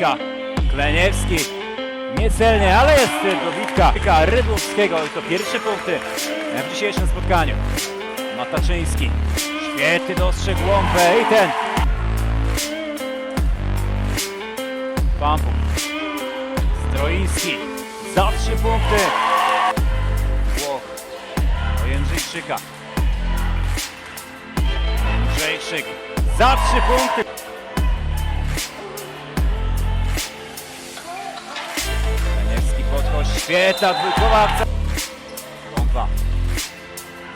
Jędrzejczka, Kleniewski, niecelnie, ale jest dobitka Rydłowskiego to pierwsze punkty w dzisiejszym spotkaniu. Mataczyński, świetny dostrzegł łąpę i ten. Pampuk, Stroiński, za trzy punkty. Włoch, do Jędrzejczyka. Jędrzejczyk, za trzy punkty. Świetna dwójkowa. Łąka.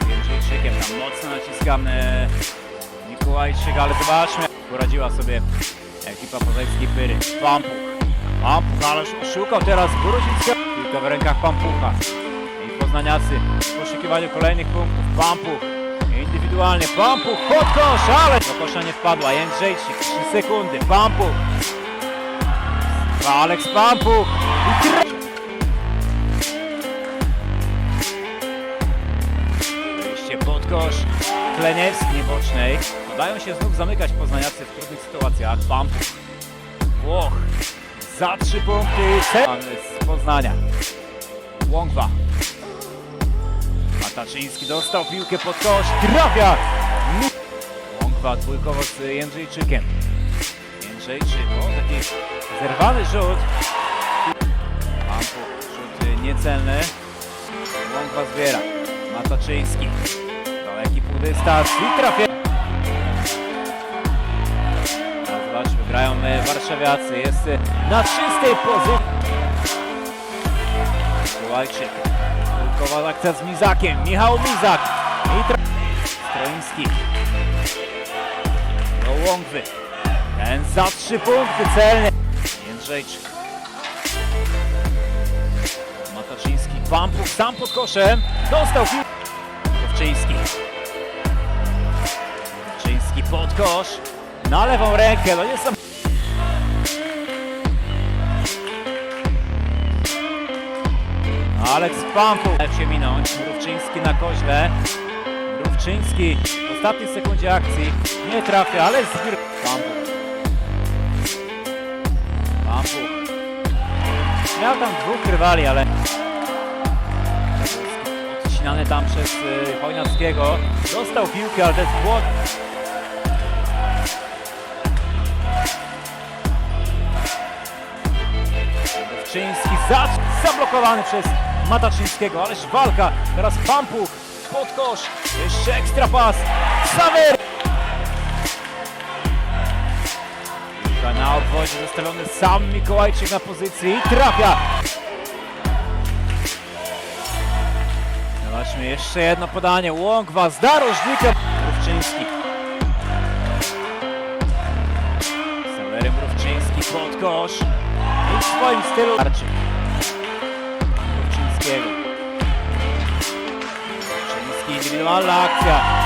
Z Jędrzejczykiem tam mocno naciskamy Mikołajczyk, ale zobaczmy. Poradziła sobie ekipa pożejskiej Pyry. Pampuch. Pampuch, ale szukał teraz Borusicka. Piłka w rękach Pampucha. I poznaniacy w poszukiwaniu kolejnych punktów. Pampuch. Indywidualnie Pampuch pod kosz, ale do kosza nie wpadła. Jędrzejczyk, 3 sekundy. Pampuch. Aleks Pampuch. I tra- Wejście pod kosz. Kleniewski niebocznej. Udają się znów zamykać poznaniacy w trudnych sytuacjach. Pampuch. Włoch. Za trzy punkty. Z Poznania. Łągwa. Mataczyński dostał piłkę pod kosz. Trafia. Łągwa dwójkowo z Jędrzejczykiem. Jędrzejczyk. O, taki zerwany rzut. Pampuch. Rzut niecelny. Łągwa zbiera. Mataczyński. Półdystans i trafia. Zobaczmy, grają e, warszawiacy. Jest e, na czystej pozycji. Mikołajczyk. Kulkowa akcja z Mizakiem. Michał Mizak. I tra... Stroiński. Do Łągwy. Ten za trzy punkty celnie. Jędrzejczyk. Mataczyński. Pampuch sam pod koszem. Dostał piłkę. Pod kosz. Na lewą rękę. No sam. Aleks Pampuch. Jak się minąć. Mrówczyński na koźle. Mrówczyński w ostatniej sekundzie akcji. Nie trafia, ale zbiór. Pampuch. Pampuch. Miał tam dwóch rywali, ale odcinany tam przez y, Chojnackiego. Dostał piłkę, ale to jest błąd. Rowczyński za, zablokowany przez Mataczyńskiego, ależ walka. Teraz Pampuch pod kosz. Jeszcze ekstra pas. Sawer! Na obwodzie zostawiony sam Mikołajczyk na pozycji i trafia. Zobaczmy jeszcze jedno podanie. Łąkwa z narożnikiem. Mrówczyński. Sawery Mrówczyński pod kosz. W swoim stylu. Arczyk. Mrówczyńskiego. Mrówczyński, indywidualna akcja.